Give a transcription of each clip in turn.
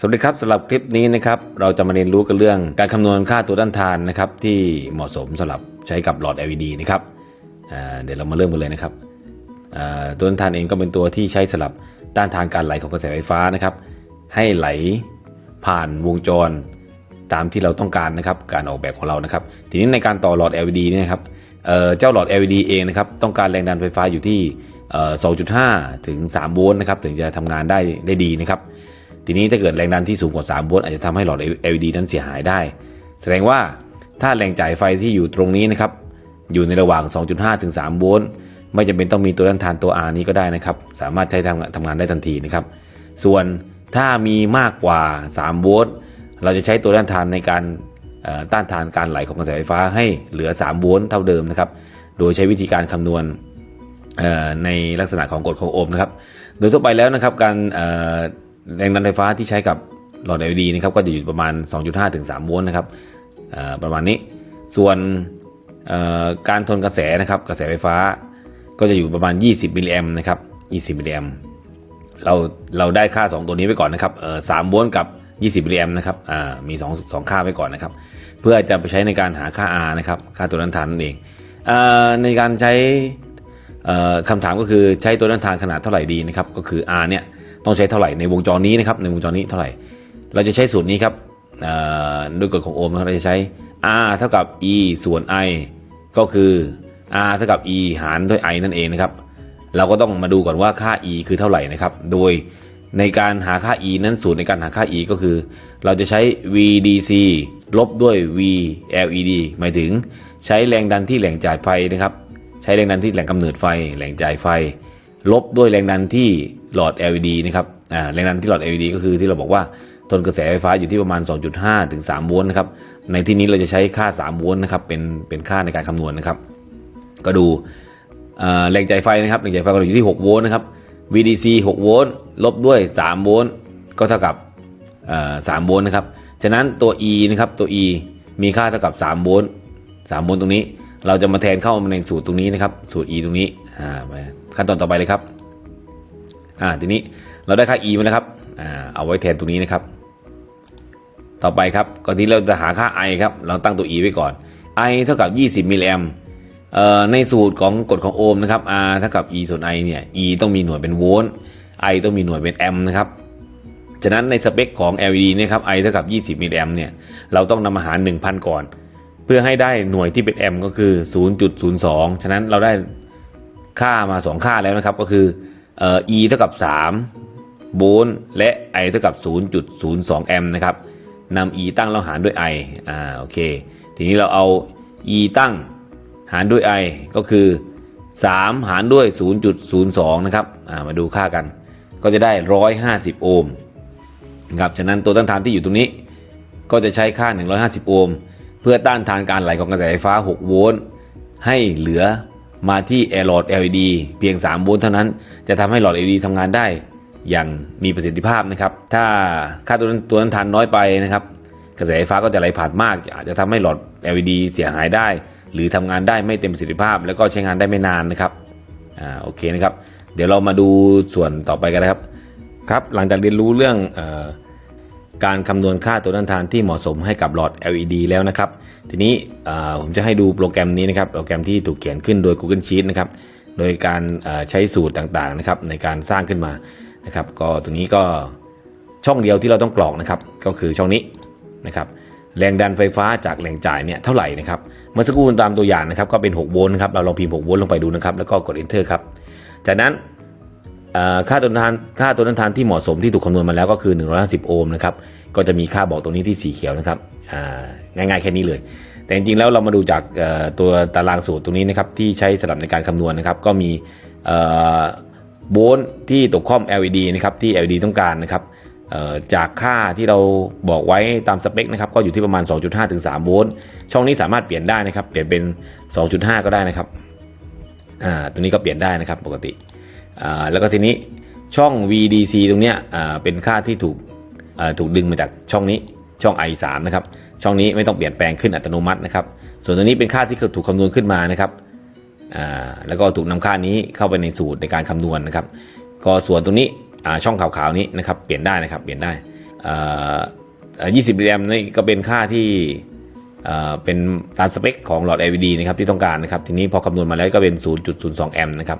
สวัสดีครับสำหรับคลิปนี้นะครับเราจะมาเรียนรู้กันเรื่องการคำนวณค่าตัวต้านทานนะครับที่เหมาะสมสำหรับใช้กับหลอด LED นะครับเดี๋ยวเรามาเริ่มกันเลยนะครับตัวต้านทานเองก็เป็นตัวที่ใช้สำหรับต้านทานการไหลของกระแสไฟฟ้านะครับ ให้ไหลผ่านวงจรตามที่เราต้องการนะครับการออกแบบของเรานะครับ ทีนี้ในการต่อหลอด LED เนี่ยนะครับเจ้าหลอด LED เองนะครับต้องการแรงดันไฟฟ้าอยู่ที่ 2.5 ถึง 3 โวลต์นะครับถึงจะทำงานได้ได้ดีนะครับ ทีนี้ถ้าเกิดแรงดันที่สูงกว่า 3 โวลต์อาจจะทำให้หลอด LED นั้นเสียหายได้ แสดงว่าถ้าแรงจ่ายไฟที่อยู่ตรงนี้นะครับ อยู่ในระหว่าง 2.5 ถึง 3 โวลต์ไม่จำเป็นต้องมีตัวต้านทานตัว R นี้ก็ได้นะครับ สามารถใช้ทำงานทำงานได้ทันทีนะครับ ส่วนถ้ามีมากกว่า 3 โวลต์เราจะใช้ตัวต้านทานในการต้านทานการไหลของกระแสไฟฟ้าให้เหลือ 3 โวลต์เท่าเดิมนะครับ โดยใช้วิธีการคำนวณในลักษณะของกฎของโอห์มนะครับ โดยทั่วไปแล้วนะครับการ แรงดันไฟฟ้าที่ใช้กับหลอด LED นะครับก็จะอยู่ประมาณ 2.5 ถึง 3 โวลต์นะครับประมาณนี้ ส่วนการทนกระแสนะครับกระแสไฟฟ้าก็จะอยู่ประมาณ 20 มิลลิแอมป์นะครับ 20 มิลลิแอมป์เราเราได้ค่า 2 ตัวนี้ไว้ก่อนนะครับเอ่อ3โวลต์กับ 20 มิลลิแอมป์นะครับมี2 2ค่าไว้ก่อนนะครับ เพื่อจะไปใช้ในการหาค่า R นะครับค่าตัวนั้นทานนั่นเองอในการใช้คำถามก็คือใช้ตัวต้นทานขนาดเท่าไหร่ดีนะครับก็คือ R เนี่ย ต้องใช้เท่าไหร่ในวงจรนี้นะครับในวงจรนี้เท่าไหร่ เราจะใช้สูตรนี้ครับด้วยกฎของโอห์มเราจะใช้ R เท่ากับ E ส่วน I ก็คือ R เท่ากับ E หารด้วย I นั่นเองนะครับ เราก็ต้องมาดูก่อนว่าค่า E คือเท่าไหร่นะครับ โดยในการหาค่า E นั้นสูตรในการหาค่า E ก็คือ เราจะใช้ VDC ลบด้วย VLED หมายถึงใช้แรงดันที่แหล่งจ่ายไฟนะครับ ใช้แรงดันที่แหล่งกำเนิดไฟ แหล่งจ่ายไฟ ลบด้วยแรงดันที่หลอด LED นะครับแรงดันที่หลอด LED ก็คือที่เราบอกว่าทนกระแสไฟฟ้าอยู่ที่ประมาณ 2.5 ถึง 3 โวลต์นะครับ ในที่นี้เราจะใช้ค่า 3 โวลต์นะครับ เป็น เป็นค่าในการคำนวณนะครับ ก็ดูแรงจ่ายไฟนะครับ แรงจ่ายไฟก็อยู่ที่ 6 โวลต์นะครับ VDC 6 โวลต์ ลบด้วย 3 โวลต์ ก็เท่ากับ 3 โวลต์นะครับ ฉะนั้นตัว E นะครับ ตัว E มีค่าเท่ากับ 3 โวลต์ 3 โวลต์ตรงนี้ เราจะมาแทนเข้ามาในสูตรตรงนี้นะครับ สูตร e ตรงนี้ อ่าไปขั้นตอนต่อไปเลยครับอ่าทีนี้เราได้ค่า e มาแล้วครับอ่าเอาไว้แทนตรงนี้นะครับ ต่อไปครับก่อนที่เราจะหาค่า i ครับ เราตั้งตัว e ไว้ก่อน i เท่ากับ 20มิลลิแอมเอ่อในสูตรของกฎของโอห์มนะครับ r เท่ากับ e ส่วน i เนี่ย e ต้องมีหน่วยเป็นโวลต์ i ต้องมีหน่วยเป็นแอมป์นะครับฉะนั้นในสเปคของ LED นะครับ I เท่ากับ 20มิลลิแอมเนี่ยเราต้องนำมาหาร 1,000 ก่อน เพื่อให้ได้หน่วยที่เป็นแอมป์ก็คือ 0.02 ฉะนั้นเราได้ ค่ามา 2 ค่าแล้วนะครับ ก็คือเอ่อ E เท่ากับ3โวลต์และ I เท่ากับ 0.02 แอมป์นะครับนำ E ตั้งแล้วหารด้วย I อ่าโอเค ทีนี้เราเอา E ตั้งหารด้วย I ก็คือ 3 หารด้วย 0.02 นะครับอ่ามาดูค่ากัน ก็จะได้ 150 โอห์มครับฉะนั้นตัวต้านทานที่อยู่ตรงนี้ ก็จะใช้ค่า 150 โอห์มเพื่อต้านทานการไหลของกระแสไฟฟ้า 6 โวลต์ให้เหลือ มาที่แอร์หลอด LED เพียง 3 โวลต์เท่านั้น จะทำให้หลอด LED ทำงานได้อย่างมีประสิทธิภาพนะครับ ถ้าค่าตัวนั้นตัวต้านทานน้อยไปนะครับ กระแสไฟฟ้าก็จะไหลผ่านมาก อาจจะทำให้หลอด LED เสียหายได้ หรือทำงานได้ไม่เต็มประสิทธิภาพ แล้วก็ใช้งานได้ไม่นานนะครับ อ่า โอเคนะครับ เดี๋ยวเรามาดูส่วนต่อไปกันนะครับ ครับ หลังจากเรียนรู้เรื่องออการคำนวณค่าตัวต้านทานที่เหมาะสมให้กับหลอด LED แล้วนะครับ ทีนี้ผมจะให้ดูโปรแกรมนี้นะครับ โปรแกรมที่ถูกเขียนขึ้นโดย Google Sheet นะครับ โดยการใช้สูตรต่างๆนะครับในการสร้างขึ้นมานะครับ ก็ตรงนี้ก็ช่องเดียวที่เราต้องกรอกนะครับ ก็คือช่องนี้นะครับ แรงดันไฟฟ้าจากแหล่งจ่ายเนี่ยเท่าไหร่นะครับ เมื่อสักครู่ตามตัวอย่างนะครับ ก็เป็น 6 โวลต์นะครับ เราลองพิมพ์ 6 โวลต์ลงไปดูนะครับ แล้วก็กด enter ครับ จากนั้น ค่าตัวต้นทานค่าตัวต้นทานที่เหมาะสมที่ถูกคำนวณมาแล้วก็คือ 150 โอห์มนะครับก็จะมีค่าบอกตรงนี้ที่สีเขียวนะครับง่ายๆแค่นี้เลย แต่จริงๆแล้วเรามาดูจากตัวตารางสูตรตรงนี้นะครับที่ใช้สำหรับในการคำนวณนะครับก็มีโวลต์ที่ตกข้อม LED นะครับที่ LED ต้องการนะครับจากค่าที่เราบอกไว้ตามสเปคนะครับก็อยู่ที่ประมาณ 2.5 ถึง 3 โวลต์ช่องนี้สามารถเปลี่ยนได้นะครับ เปลี่ยนเป็น 2.5 ก็ได้นะครับตัวนี้ก็เปลี่ยนได้นะครับปกติ แล้วก็ทีนี้ช่อง VDC ตรงเนี้ยเป็นค่าที่ถูกถูกดึงมาจากช่องนี้ช่อง I3 นะครับช่องนี้ไม่ต้องเปลี่ยนแปลงขึ้นอัตโนมัตินะครับ ส่วนตัวนี้เป็นค่าที่ถูกคำนวณขึ้นมานะครับแล้วก็ถูกนำค่านี้เข้าไปในสูตรในการคำนวณนะครับ ก็ส่วนตรงนี้ช่องขาวๆนี้นะครับเปลี่ยนได้นะครับเปลี่ยนได้เอ่อเอ่อ20มิลแอมนี่ก็เป็นค่าที่เอ่อเป็นตามสเปคของหลอด LED นะครับที่ต้องการนะครับ ทีนี้พอคำนวณมาแล้วก็เป็น 0.02 แอมป์นะครับ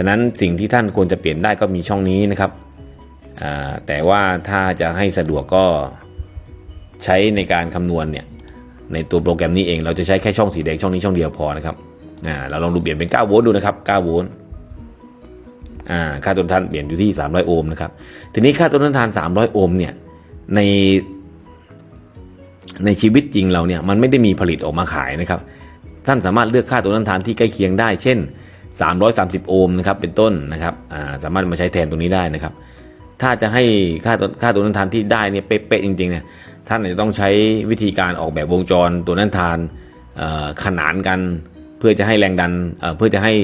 ฉะนั้นสิ่งที่ท่านควรจะเปลี่ยนได้ก็มีช่องนี้นะครับ แต่ว่าถ้าจะให้สะดวกก็ใช้ในการคำนวณเนี่ยในตัวโปรแกรมนี้เองเราจะใช้แค่ช่องสีแดงช่องนี้ช่องเดียวพอนะครับเราลองดูเปลี่ยนเป็น 9 โวลต์ดูนะครับ 9 โวลต์ค่าต้นทานเปลี่ยนอยู่ที่ 300 โอห์มนะครับ ทีนี้ค่าต้นทาน 300 โอห์มเนี่ยในในชีวิตจริงเราเนี่ยมันไม่ได้มีผลิตออกมาขายนะครับ ท่านสามารถเลือกค่าตัวต้นทานที่ใกล้เคียงได้ เช่น 330 โอห์มนะครับเป็นต้นนะครับาสามารถมาใช้แทนตรงนี้ได้นะครับ ถ้าจะให้ค่าตัวค่าตัวต้นทานที่ได้เนี่ยเป๊ะๆจริงๆเนี่ยท่านอาจจะต้องใช้วิธีการออกแบบวงจรตัวต้นทานขนานกัน เพื่อจะให้แรงดันเเพื่อจะให้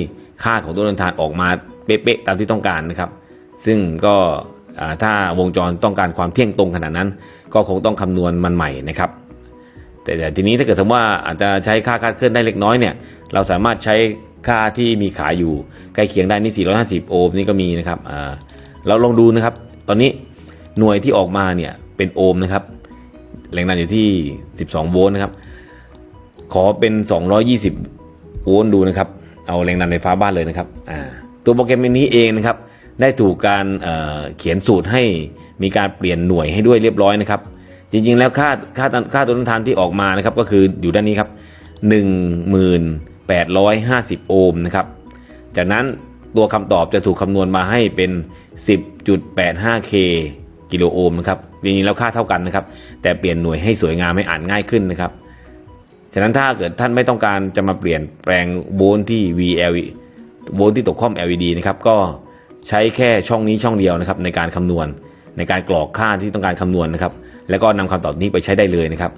ค่าของตัวต้นทานออกมาเป๊ะๆตามที่ต้องการนะครับ ซึ่งก็ถ้าวงจรต้องการความเที่ยงตรงขนาดนั้น ก็คงต้องคำนวณมันใหม่นะครับ แต่ทีนี้ถ้าเกิดสมมติว่าอาจจะใช้ค่าคาดเคลื่อนได้เล็กน้อยเนี่ยเราสามารถใช้ ค่าที่มีขายอยู่ใกล้เคียงได้นี่450 โอห์มนี่ก็มีนะครับอ่าเราลองดูนะครับ ตอนนี้หน่วยที่ออกมาเนี่ยเป็นโอห์มนะครับแรงดันอยู่ที่ 12 โวลต์นะครับ ขอเป็น 220 โวลต์ดูนะครับ เอาแรงดันไฟฟ้าบ้านเลยนะครับอ่าตัวโปรแกรมนี้เองนะครับ ได้ถูกการเเขียนสูตรให้มีการเปลี่ยนหน่วยให้ด้วยเรียบร้อยนะครับ จริงๆแล้วค่าค่าค่าตัวต้นทานที่ออกมานะครับ ก็คืออยู่ด้านนี้ครับ 850 โอห์มนะครับ จากนั้นตัวคำตอบจะถูกคำนวณมาให้เป็น 10.85k กิโลโอห์มนะครับจริงๆแล้วค่าเท่ากันนะครับ แต่เปลี่ยนหน่วยให้สวยงามให้อ่านง่ายขึ้นนะครับ ฉะนั้นถ้าเกิดท่านไม่ต้องการจะมาเปลี่ยนแปลงโวลต์ที่ VL โวลต์ที่ตกข้อม LED นะครับก็ใช้แค่ช่องนี้ช่องเดียวนะครับในการคำนวณในการกรอกค่าที่ต้องการคำนวณนะครับ แล้วก็นำคำตอบนี้ไปใช้ได้เลยนะครับ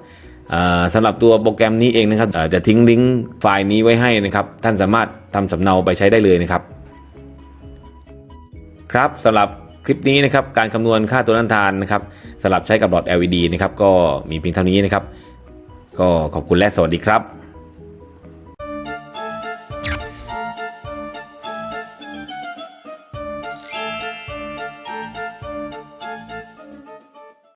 สำหรับตัวโปรแกรมนี้เองนะครับจะทิ้งลิงก์ไฟล์นี้ไว้ให้นะครับ ท่านสามารถทำสำเนาไปใช้ได้เลยนะครับ ครับสำหรับคลิปนี้นะครับการคำนวณค่าตัวต้านทานนะครับสำหรับใช้กับหลอด LED นะครับก็มีเพียงเท่านี้นะครับ ก็ขอบคุณและสวัสดีครับ